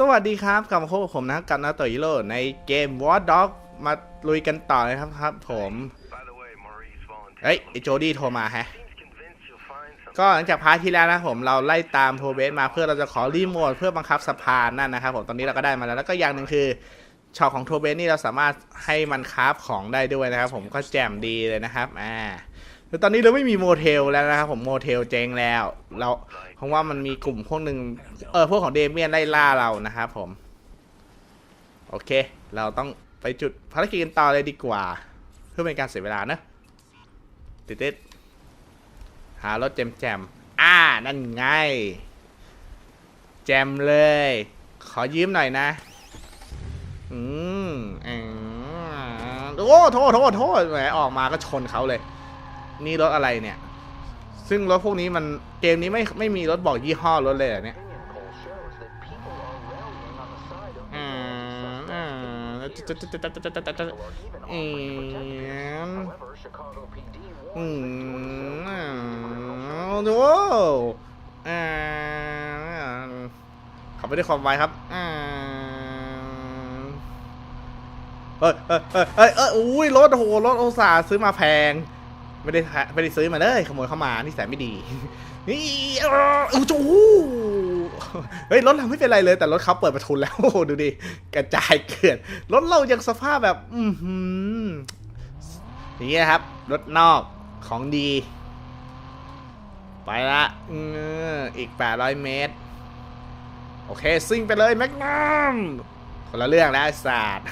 สวัสดีครับ กลับมาพบกับผมนะกับนาโตอิโร่ในเกม War Dog มาลุยกันต่อเลยครับครับ ผม By the way, Maurice volunteered. เฮ้ยไอโจดี้โทรมาแฮะ Seems convinced you'll find something. ก็หลังจากพาร์ทที่แล้วนะผมเราไล่ตามโทเบสมาเพื่อเราจะขอรีโมทเพื่อบังคับสะพานนั่นนะครับผมตอนนี้เราก็ได้มาแล้วแล้วก็อย่างหนึ่งคือช็อตของโทเบสนี่เราสามารถให้มันคราฟของได้ด้วยนะครับ ผมก็แจ่มดีเลยนะครับอ่าแล้วตอนนี้เราไม่มีโมเทลแล้วนะครับผมโมเทลเจ๊งแล้ว เรา เพราะว่ามันมีกลุ่มพวกหนึ่งเออพวกของเดเมียนไล่ล่าเรานะครับผม โอเค เราต้องไปจุดภารกิจกันต่อเลยดีกว่า เพื่อเป็นการเสียเวลานะติดติดๆหารถแจมแจมๆอ่านั่นไง แจมเลย ขอยืมหน่อยนะ อืมอืมโอ้โทษโทษโทษแหมออกมาก็ชนเขาเลย นี่รถอะไรเนี่ย ซึ่งรถพวกนี้มันเกมนี้ไม่ไม่มีรถบอกยี่ห้อรถเลยเหรอเนี่ยอืมอืมอืมอืมโอ้อ่าขับไปด้วยความไวครับอ่าเอ้ยเอ้ยเอ้ยเอ้ยเอ้ยอุ้ยรถโหรถโอซาซื้อมาแพง ไม่ได้ไม่ได้ซื้อมาเลย ขโมยเข้ามานี่แสนไม่ดี นี่เอออู้จูเฮ้ยรถเราไม่เป็นไรเลย แต่รถเขาเปิดประทุนแล้วโอ้ดูดิกระจายเกลื่อนรถเรายังสภาพแบบ อือหือย่างนี้นะครับรถนอกของดี ไปละอีก 800 เมตร โอเค ซิ่งไปเลยแม็กนัมคนละเรื่องแล้วศาสตร์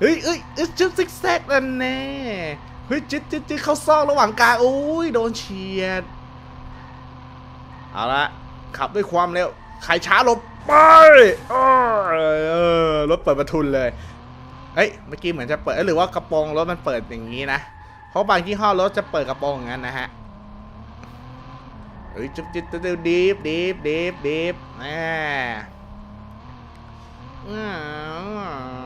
เฮ้ยเอ้ยเอ้ยจุดซิกแซกนั่นแน่ เฮ้ยจิ๊ดจิ๊ดจิ๊ดเข้าซอกระหว่างกลางโอ้ยโดนเฉียด เอาละขับด้วยความเร็วใครช้าลบไปรถเปิดประทุนเลยเฮ้ยเมื่อกี้เหมือนจะเปิดหรือว่ากระโปรงรถมันเปิดอย่างนี้นะเพราะบางยี่ห้อรถจะเปิดกระโปรงอย่างนั้นนะฮะเฮ้ยจุ๊บจิ๊บจิ๊บดีฟดีฟดีฟดีฟแน่อืม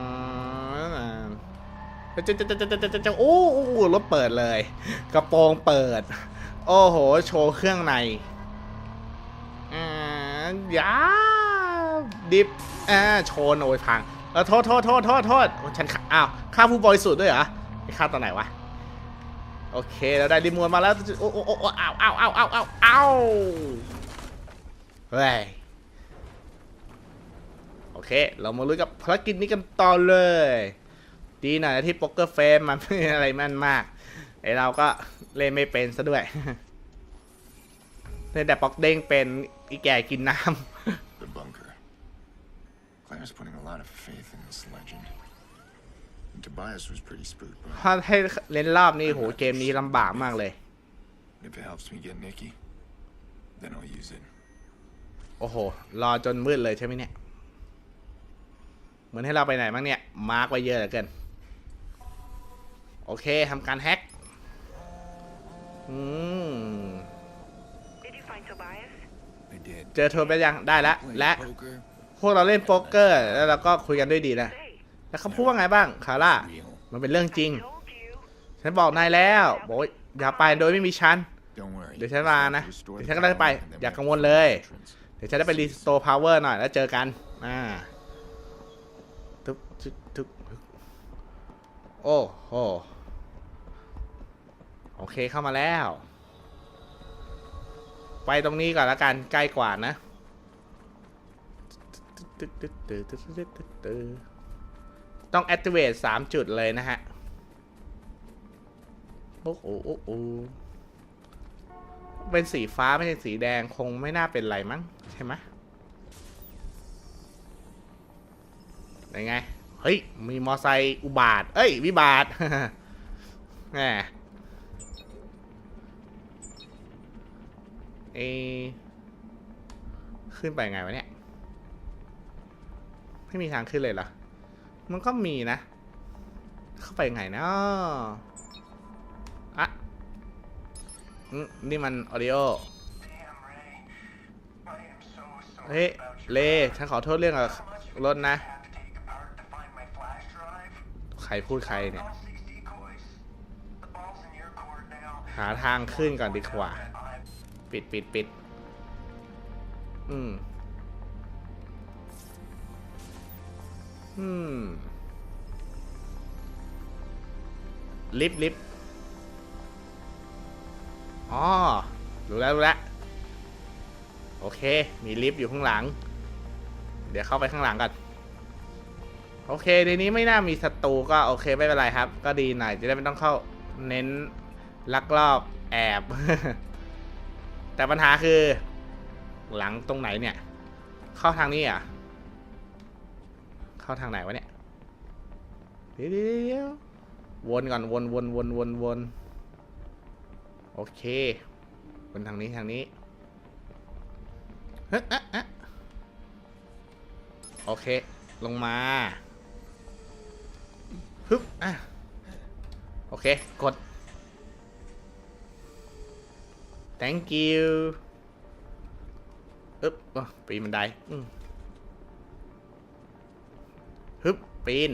จะจะจะจะจะจะจะโอ้โอ้รถเปิดเลย กระโปรงเปิด โอ้โห โชว์เครื่องในอ่ายาดิฟอ่าโชว์โอยพังเออโทษโทษโทษโทษโทษฉันฆ่าอ้าวฆ่าผู้บริสุทธิ์ด้วยเหรอไม่ฆ่าตอนไหนวะโอเคเราได้รีโมทมาแล้วโอ้โอ้โอ้โอ้อ้าวอ้าวอ้าวอ้าวอ้าวอ้าวเฮ้ยโอเค เรามาลุยกับภารกิจนี้กันต่อเลย ดีหน่อยนะที่โป๊กเกอร์เฟมมันไม่อะไรแม่นมากไอเราก็เล่นไม่เป็นซะด้วยเล่นแต่ป๊อกเด้งเป็นอีแก่กินน้ The bunker. Claire's putting a lot of faith in this legend. And Tobias was pretty spooked by ำ it. ถ้าให้เล่นรอบนี้โหเกมนี้ลำบากมากเลย If it helps me get Nikki, then I'll use it. โอ้โห รอจนมืดเลยใช่ไหมเนี่ย เหมือนให้เราไปไหนบ้างเนี่ย มาร์กไว้เยอะเหลือเกิน โอเคทำการแฮ็กอืม Did you find Tobias? I did. เจอโทรไปยังได้แล้ว Playing และ poker, พวกเราเล่นโป๊กเกอร์ แล้วเราก็คุยกันด้วยดีนะ Say, แล้วเขาพูดว่าไงบ้างคาร่า real. มันเป็นเรื่องจริง told you. ฉันบอกนายแล้วบอกว่าอย่าไปโดยไม่มีฉัน Don't worry. เดี๋ยวฉันมานะ Restore เดี๋ยว the ฉันก็ได้ไป power, and then อย่า we กัง have วล to เลย find the entrance. เดี๋ยวฉันได้ไปรีสโตร์พาวเวอร์หน่อยแล้วเจอกัน อ่าทุบทุบทุบทุบโอ้โห โอเคเข้ามาแล้ว ไปตรงนี้ก่อนละกันใกล้กว่านะต้อง activate สามจุดเลยนะฮะ โอ้โหโอ้โหเป็นสีฟ้าไม่ใช่สีแดงคงไม่น่าเป็นไรมั้ง ใช่ไหมยังไง เฮ้ย มีมอไซค์อุบาท เอ้ย วิบาทแหม เอขึ้นไปไงวะเนี่ย ไม่มีทางขึ้นเลยเหรอ มันก็มีนะ เข้าไปไงเนาะอะนี่มันออดิโอเฮ้ยเลฉันขอโทษเรื่องกับรถนะ ใครพูดใครเนี่ย หาทางขึ้นก่อนดีกว่า ปิดปิดปิดอืม อืม ลิฟต์ลิฟต์อ๋อ รู้แล้วรู้แล้ว โอเค มีลิฟต์อยู่ข้างหลัง เดี๋ยวเข้าไปข้างหลังก่อนโอเค ในนี้ไม่น่ามีศัตรูก็โอเคไม่เป็นไรครับ ก็ดีหน่อย จะได้ไม่ต้องเข้าเน้นลักลอบแอบ แต่ปัญหาคือ หลังตรงไหนเนี่ย เข้าทางนี้อะ เข้าทางไหนวะเนี่ยเดี๋ยววนก่อนวนวนวนวนวนโอเควนทางนี้ทางนี้เฮ้ยอะอะโอเค ลงมาฮึบอะโอเค กด thank you อึ๊บปีนบันไดอืมฮึบปีน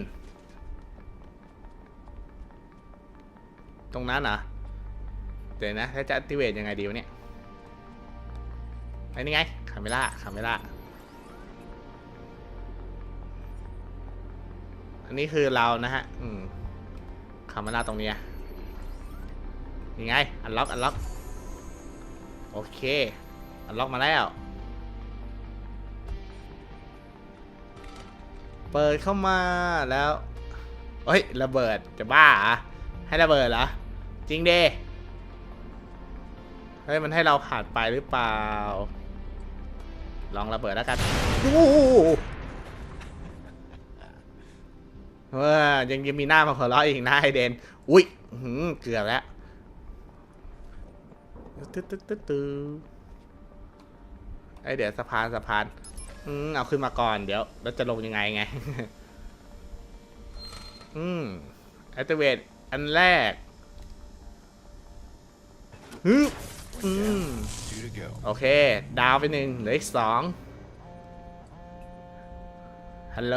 ตรงนั้นเหรอเดี๋ยวนะถ้าจะ activate ยังไงดีวะเนี่ยไอ้นี่ไงคาเมล่าคาเมล่าอันนี้คือเรานะฮะ อืมคาเมล่าตรงนี้ยนี่ไง อันล็อก อันล็อก โอเคอันล็อกมาแล้ว เปิดเข้ามาแล้วเฮ้ยระเบิดจะบ้าเหรอให้ระเบิดเหรอ จริงเดเฮ้ยมันให้เราผ่านไปหรือเปล่า ลองระเบิดแล้วกันโอ้โหเออยังยังมีหน้ามาหัวเราะอีกนะไอเดน อุ้ยเกือบแล้ว ตึ๊ดตึ๊ดตึ๊ดตึ๊ดไอเดี๋ยวสะพานสะพานอืมเอาขึ้นมาก่อนเดี๋ยวแล้วจะลงยังไงไง อืม activate อันแรกฮึอืมโอเค ดาวไปหนึ่งเหลืออีกสองฮัลโหล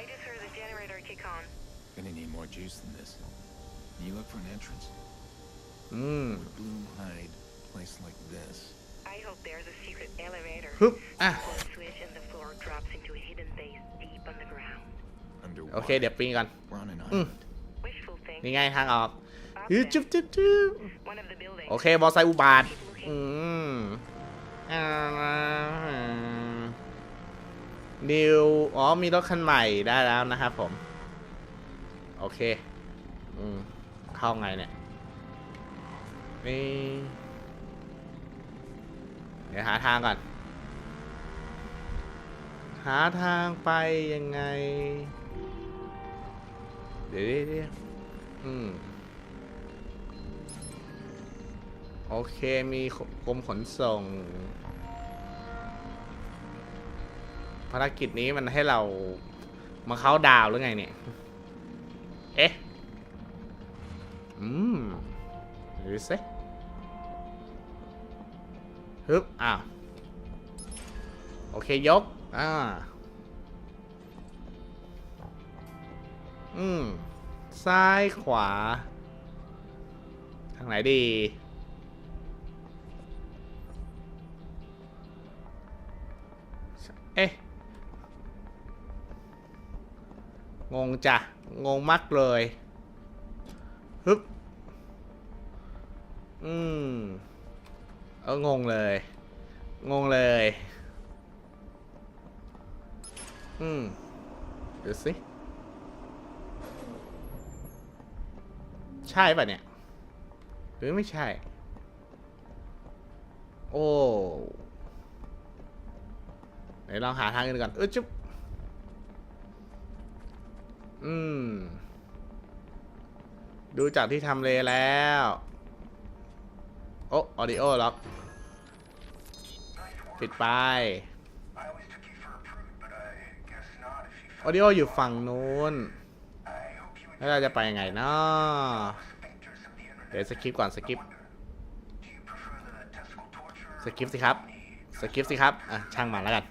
I just heard the generator kick on. Gonna need more juice than this. You look for an entrance. อืม Bloom hide. Place like this. I hope there's a secret elevator. ฮึบอะ Pull a switch and the floor drops into a hidden base deep underground. underwater. โอเค เดี๋ยวปีนก่อน We're on an Mm. island. Wishful thinking. นี่ไงทางออก Up ฮึบ there. จุ๊บจุ๊บจุ๊บ One of the buildings. โอเคบอสไซค์อุบาท อืมอ่านิว อ๋อ มีรถคันใหม่ได้แล้วนะครับผม โอเค อืม เข้าไงเนี่ย นี่เดี๋ยวหาทางก่อน หาทางไปยังไงเดี๋ยวเดี๋ยวเดี๋ยวอืม โอเคมีกรมขนส่ง ภารกิจนี้มันให้เรามาเข้าดาวหรือไงเนี่ย สิฮึบอ้าวโอเคยก อ่า อืม ซ้ายขวา ทางไหนดี เอ๊ะ งงจ้ะ งงมากเลย ฮึบ อืม เอองงเลย งงเลย อืมเดี๋ยวสิ ใช่ป่ะเนี่ย หรือไม่ใช่ โอ้เดี๋ยวลองหาทางกันก่อน เออจุ๊บอืม ดูจากที่ทำเลแล้ว โอ้ออดิโอล็อกปิดไปออดิโออยู่ฝั่งนู้น แล้วเราจะไปยังไงเนาะเดี๋ยวสกิปก่อนสกิปสกิปสิครับสกิปสิครับ อะ ช่างมันแล้วกัน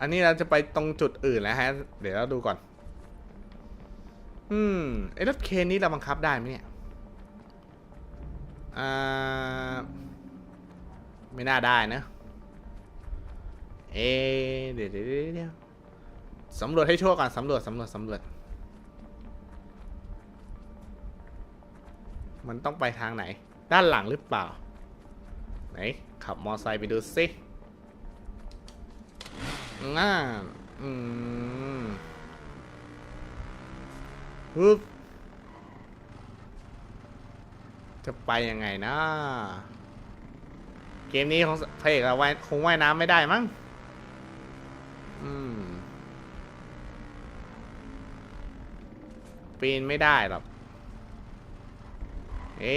อันนี้เราจะไปตรงจุดอื่นแล้วฮะ เดี๋ยวเราดูก่อน อืมไอ้รถเคนนี้เราบังคับได้ไหมเนี่ย ไม่น่าได้นะ เอเดี๋ยวเดี๋ยวเดี๋ยวเดี๋ยวสำรวจให้ทั่วก่อนสำรวจสำรวจสำรวจ มันต้องไปทางไหน ด้านหลังหรือเปล่า ไหน ขับมอไซค์ไปดูสิน่าอืมฮึบ จะไปยังไงนะ เกมนี้ของพระเอกเราว่ายคงว่ายน้ำไม่ได้มั้ง อืม ปีนไม่ได้หรอก เอ๊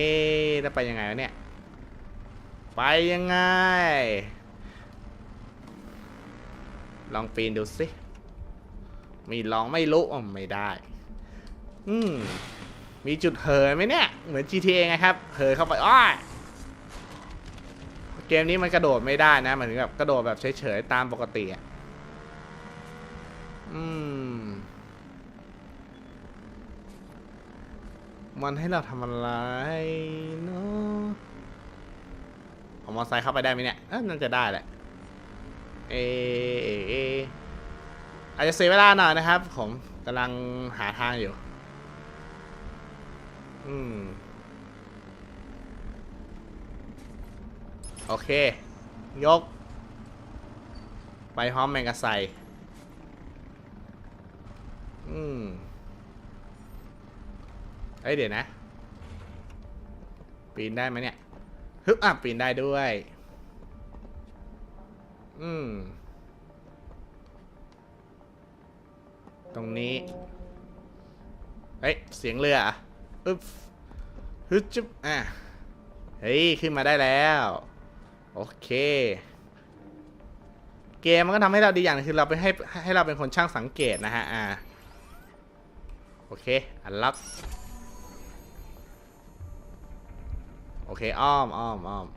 ะแล้วไปยังไงวะเนี่ย ไปยังไง ลองปีนดูสิ มีลองไม่รู้อ๋อไม่ได้ อืม มีจุดเหินไหมเนี่ย เหมือน GTA ไงครับเหินเข้าไปอ้อยเกมนี้มันกระโดดไม่ได้นะหมายถึงแบบกระโดดแบบเฉยๆตามปกติอะอืมมันให้เราทำอะไรเนาะเอามอเตอร์ไซค์เข้าไปได้ไหมเนี่ยน่าจะได้แหละเอเอเอะอาจจะเสียเวลาหน่อยนะครับ ผมกำลังหาทางอยู่ อืม โอเค ยก ไปพร้อมแมงกะไซอืมเอ้ยเดี๋ยวนะ ปีนได้ไหมเนี่ยฮึบอะปีนได้ด้วย อืม ตรงนี้เฮ้ย เสียงเรืออะ อึ๊บฮึจุ๊บอะเฮ้ย ขึ้นมาได้แล้ว โอเค เกมมันก็ทำให้เราดีอย่างคือเราไปให้ให้เราเป็นคนช่างสังเกตนะฮะ อ่า โอเค อันล็อกโอเค อ้อมอ้อมอ้อม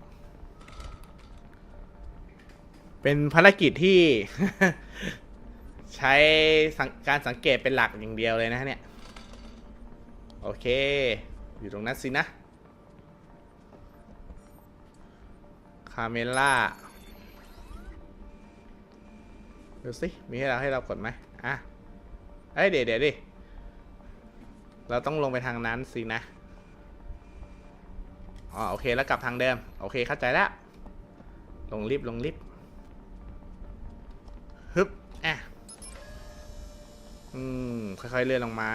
เป็นภารกิจที่ ใช้การสังเกตเป็นหลักอย่างเดียวเลยนะเนี่ย โอเค อยู่ตรงนั้นสินะ คาเมล่าดูสิ มีให้เราให้เรากดไหมอะ เอ้ยเดี๋ยวเดี๋ยวดิ เราต้องลงไปทางนั้นสินะ อ๋อโอเคแล้วกลับทางเดิม โอเคเข้าใจแล้ว ลงลิฟต์ลงลิฟต์ฮึบอะ อืม ค่อยๆเลื่อนลงมา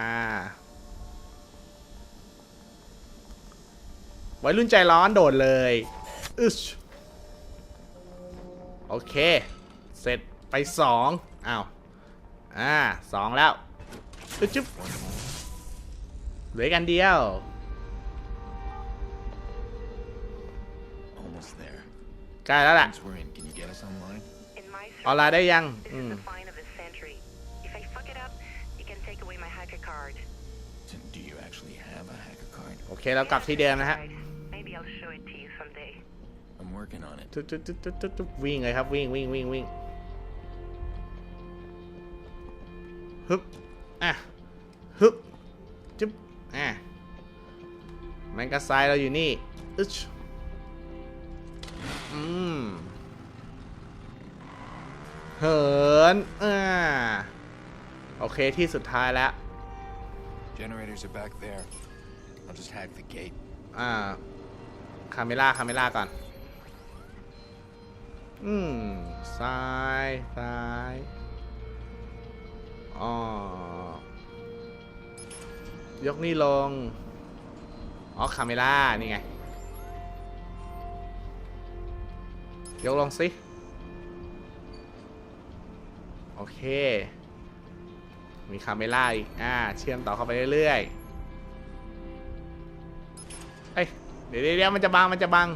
วัยรุ่นใจร้อนโดดเลยอึชโอเค เสร็จไปสองอ้าวอ่าสองแล้วอึ๊บจุ๊บเหลืออกอันเดียว Almost there. ใกล้แล้วล่ะ Once we're in, can you get us online? In my ออนไลน์ได้ยัง This อื is ม the find of the century. If I fuck it up, you can take away my hacker card. So Do you actually have a hacker card? โอเค เรากลับที่เดิมนะฮะ Right. Maybe I'll show it to you someday. I'm working on it. ตุ๊ดตุ๊ดตุ๊ดตุ๊ดตุ๊ดตุ๊ดวิ่งเลยครับวิ่งวิ่งวิ่งวิ่งฮึบอะฮึบจุ๊บอะแมงกะไซเราอยู่นี่อึชอืม เหินอ่าโอเคที่สุดท้ายแล้ว Generators are back there. I'll just hack the gate. อ่าคาเมล่าคาเมล่าก่อน อืมซ้ายซ้ายอ๋อยกนี่ลง อ๋อคาเมล่านี่ไง ยกลงสิ โอเค มีคาเมล่าอีก อ่า เชื่อมต่อเข้าไปเรื่อยๆ เดี๋ยวเดี๋ยวมันจะบังมันจะบัง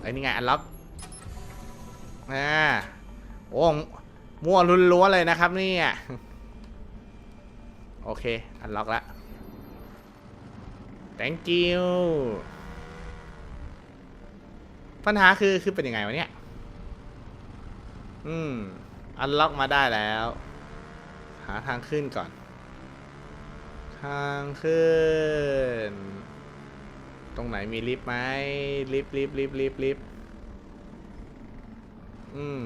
ไอ้นี่ไงอันล็อกอ่าโอ้มั่วล้วนเลยนะครับนี่โอเค อันล็อกละ thank you ปัญหาคือคือเป็นยังไงวะเนี่ย อืม อันล็อกมาได้แล้ว หาทางขึ้นก่อน ทางขึ้น รงไหนมีลิฟต์ไหมลิฟต์ลิฟต์ลิฟต์ลิฟต์ลิฟต์อืม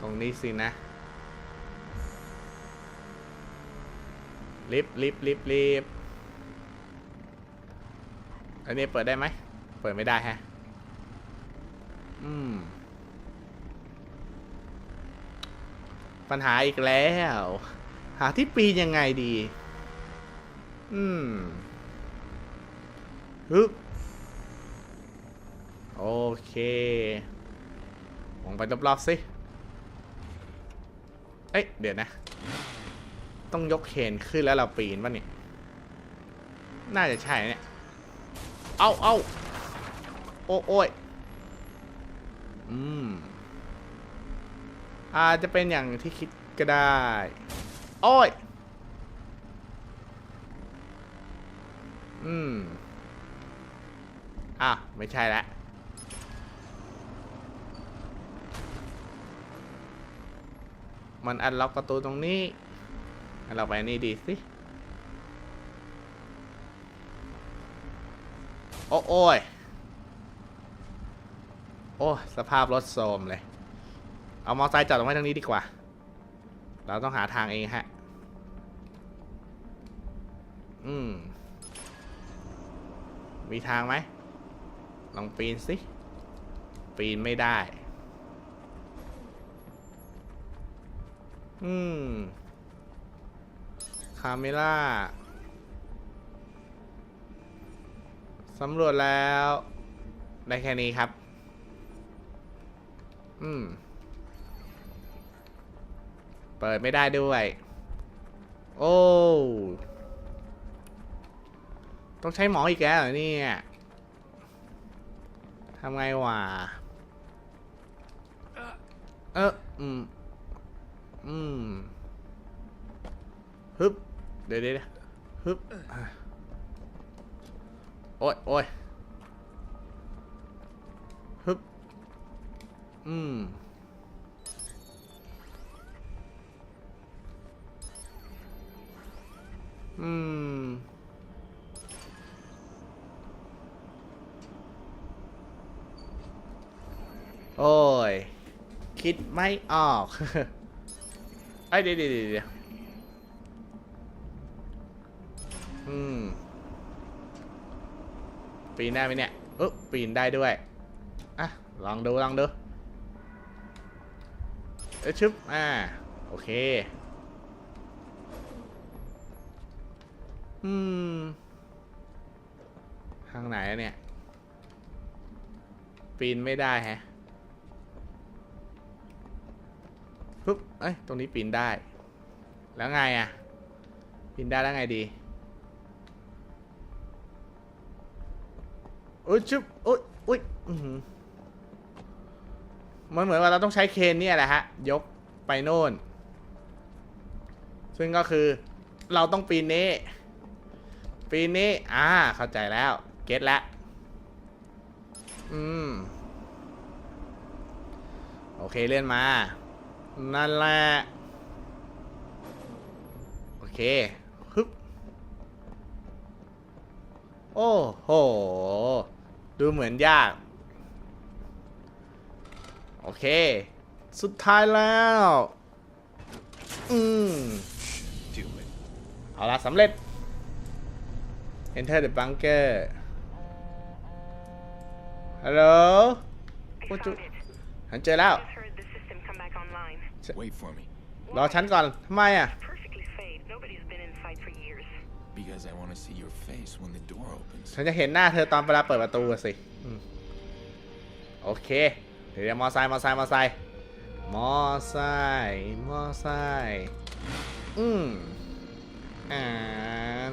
ตรงนี้สินะ ลิฟต์ลิฟต์ลิฟต์ลิฟต์อันนี้เปิดได้ไหม เปิดไม่ได้ฮะ อืม ปัญหาอีกแล้ว หาที่ปีนยังไงดี อืมฮึบโอเค มองไปรอบๆสิ เอ้ย เดี๋ยวนะ ต้องยกเคนขึ้นแล้วเราปีนป่ะเนี่ย น่าจะใช่เนี่ย เอาเอาโอ้โอ้ยอืม อาจจะเป็นอย่างที่คิดก็ได้ โอ้ย อืมอะไม่ใช่ละมันอันล็อกประตูตรงนี้ เราไปนี่ดีสิ โอ้โอ้ย โอ้ สภาพรถโทรมเลย เอามอไซค์จอดตรงไว้ทางนี้ดีกว่า เราต้องหาทางเองฮะ มีทางไหมลองปีนสิ ปีนไม่ได้ อืม คาเมล่า สำรวจแล้ว ได้แค่นี้ครับ อืม เปิดไม่ได้ด้วย โอ้ ต้องใช้หมออีกแล้วเหรอเนี่ยทำไงวะ เอออืม อืม ฮึบ เดี๋ยวเดี๋ยวฮึบ โอ้ยโอ้ยฮึบ อืมอืม โอ้ย คิดไม่ออกไอ้เดี๋ยวเดี๋ยวเดี๋ยวอืม ปีนได้ไหมเนี่ยเออปีนได้ด้วย อะ ลองดู ลองดู เอชึบ อ่า โอเค อืม ทางไหนเนี่ย ปีนไม่ได้แฮะ ปุ๊บเอ้ยตรงนี้ปีนได้ แล้วไงอะปีนได้แล้วไงดีโอ้ยชุบโอ้ยโอ้ยอือหือมันเหมือนว่าเราต้องใช้เคนเนี่ยแหละฮะ ยกไปโน่น ซึ่งก็คือเราต้องปีนนี้ ปีนนี้ อ่า เข้าใจแล้ว เก็ตแล้ว อืม โอเคเล่นมา นั่นแหละ โอเคฮึบโอ้โห ดูเหมือนยาก โอเค สุดท้ายแล้ว อืม Do it. เอาละสำเร็จ Enter the bunker ฮัลโหล I What found the- it. ฉันเจอแล้ว Just heard the system come back online. Wait for me. รอฉันก่อนทำไมอะ Perfectly safe. Nobody's been inside for years. Because I want to see your face when the door opens. ฉันจะเห็นหน้าเธอตอนเวลาเปิดประตูอะสิอืมโอเค เดี๋ยวมอไซค์มอไซค์มอไซค์มอไซค์มอไซค์อืมอ่าน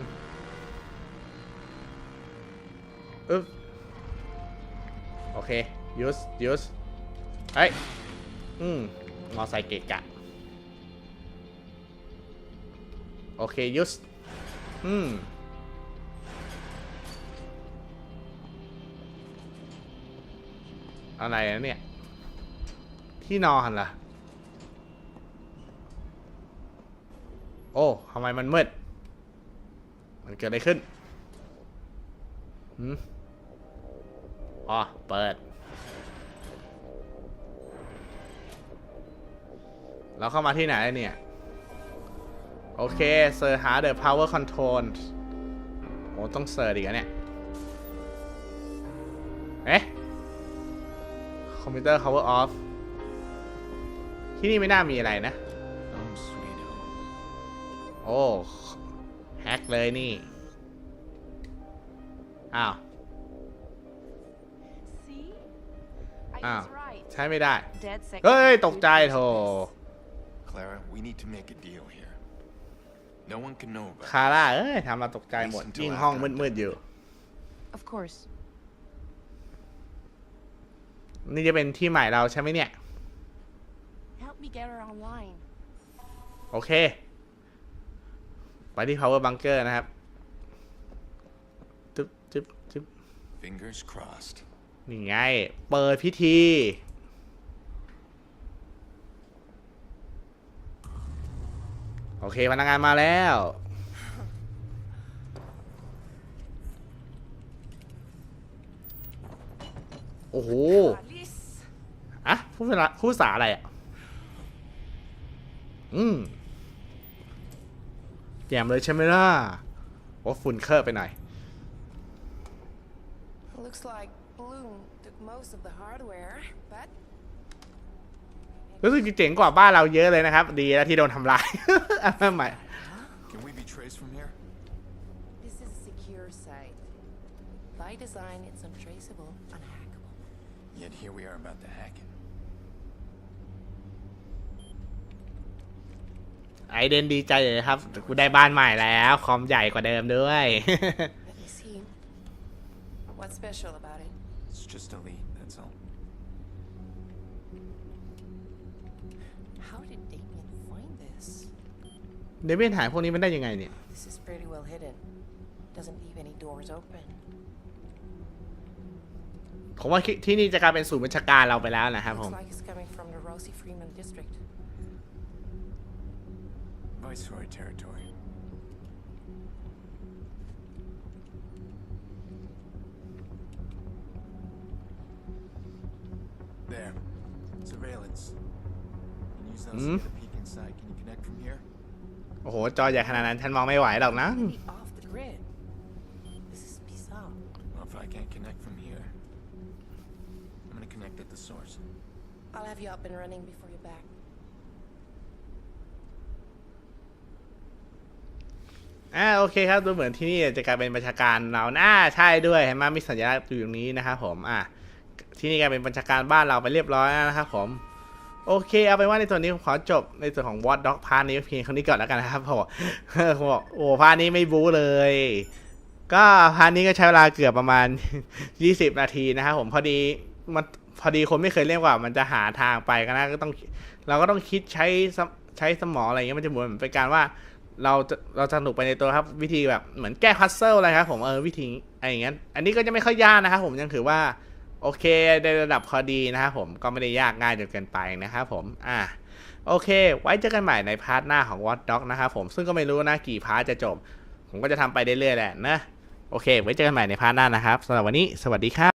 อึ๊บโอเคยูสยูสเฮ้ย อืม มอไซค์เกะกะ โอเคยูสอืมอะไรนะเนี่ย ที่นอนเหรอโอ้ทำไมมันมืด มันเกิดอะไรขึ้นหืมอ๋อ เปิด เราเข้ามาที่ไหนแล้วเนี่ย โอเคเสิร์ชหา the power control โอ้ต้องเสิร์ชอีกแล้วเนี่ย เอ๊ะ คอมพิวเตอร์ power off ที่นี่ไม่น่ามีอะไรนะ Home sweet home. โอ้แฮกเลยนี่ อ้าว See? I Ah. was right. ใช้ไม่ได้ Dead second. เฮ้ย ตกใจโถ Clara, we need to make a deal here. No one can know about คาร่าเอ้ยทำเราตกใจหมดยิ่งห้องมืดๆอยู่ Of course. นี่จะเป็นที่ใหม่เราใช่ไหมเนี่ย Help me get her online. โอเค ไปที่ power bunker นะครับจึ๊บจึ๊บจึ๊บ Fingers crossed. นี่ไง เปิดพิธี โอเคพนักงานมาแล้ว โอ้โหอะพูดภาษาพูดภาษาอะไรอะ อืมแจมเลยใช่ไหมล่ะโอ้ฝุ่นเคอะไปหน่อย Looks like Bloom took most of the hardware, but รู้สึกจะเจ๋งกว่าบ้านเราเยอะเลยนะครับ ดีแล้วที่โดนทำลายอันใหม่ Can we be traced from here? this is a secure site. By design, it's untraceable, unhackable. Yet here we are about to hack it. ไอเดนดีใจเลยครับ กูได้บ้านใหม่แล้ว คอมใหญ่กว่าเดิมด้วย Let me see. What's special about it? It's just a lead, that's all. เดวินหายพวกนี้มันได้ยังไงเนี่ย This is pretty well hidden. Doesn't leave any doors open. ผมว่าที่นี่จะกลายเป็นศูนย์บัญชาการเราไปแล้วนะครับผม Looks like it's coming from the Rosie Freeman district. Viceroy territory. There. Surveillance. Can use those Hmm? to get a peek inside. Can you connect from here? โอ้โห จอใหญ่ขนาดนั้นฉันมองไม่ไหวหรอกนะ Maybe off the grid. This is bizarre. Well, if I can't connect from here, I'm gonna connect at the source. I'll have you up and running before you're back. อ่าโอเคครับดูเหมือนที่นี่จะกลายเป็นบัญชาการเราน่าใช่ด้วยเห็นไหมมีสัญลักษณ์อยู่ตรงนี้นะครับผมอะที่นี่กลายเป็นบัญชาการบ้านเราไปเรียบร้อยแล้วนะครับผม โอเคเอาเป็นว่าในส่วนนี้ผมขอจบในส่วนของ Watch Dog พาร์ทนี้เพียงเท่านี้ก่อนแล้วกันนะครับผมผมบอกโอ้พาร์ทนี้ไม่บู๊เลย ก็พาร์ทนี้ก็ใช้เวลาเกือบประมาณ 20 นาทีนะครับผมพอดีมันพอดีคนไม่เคยเล่นกว่ามันจะหาทางไปก็นะก็ต้อง เราก็ต้องคิดใช้ใช้สมองอะไรเงี้ยมันจะเหมือนเป็นการว่า เราจะเราจะสนุกไปในตัวครับ วิธีแบบเหมือนแก้พัซเซิลอะไรครับผมเออวิธีอะไรอย่างเงี้ยอันนี้ก็จะไม่ค่อยยากนะครับผมยังถือว่า โอเคในระดับพอดีนะครับผมก็ไม่ได้ยากง่ายจนเกินไปนะครับผมอะโอเค ไว้เจอกันใหม่ในพาร์ทหน้าของ Watch Dog นะครับผมซึ่งก็ไม่รู้นะกี่พาร์ทจะจบ ผมก็จะทำไปเรื่อยๆแหละนะ โอเค ไว้เจอกันใหม่ในพาร์ทหน้านะครับสำหรับวันนี้ สวัสดีครับ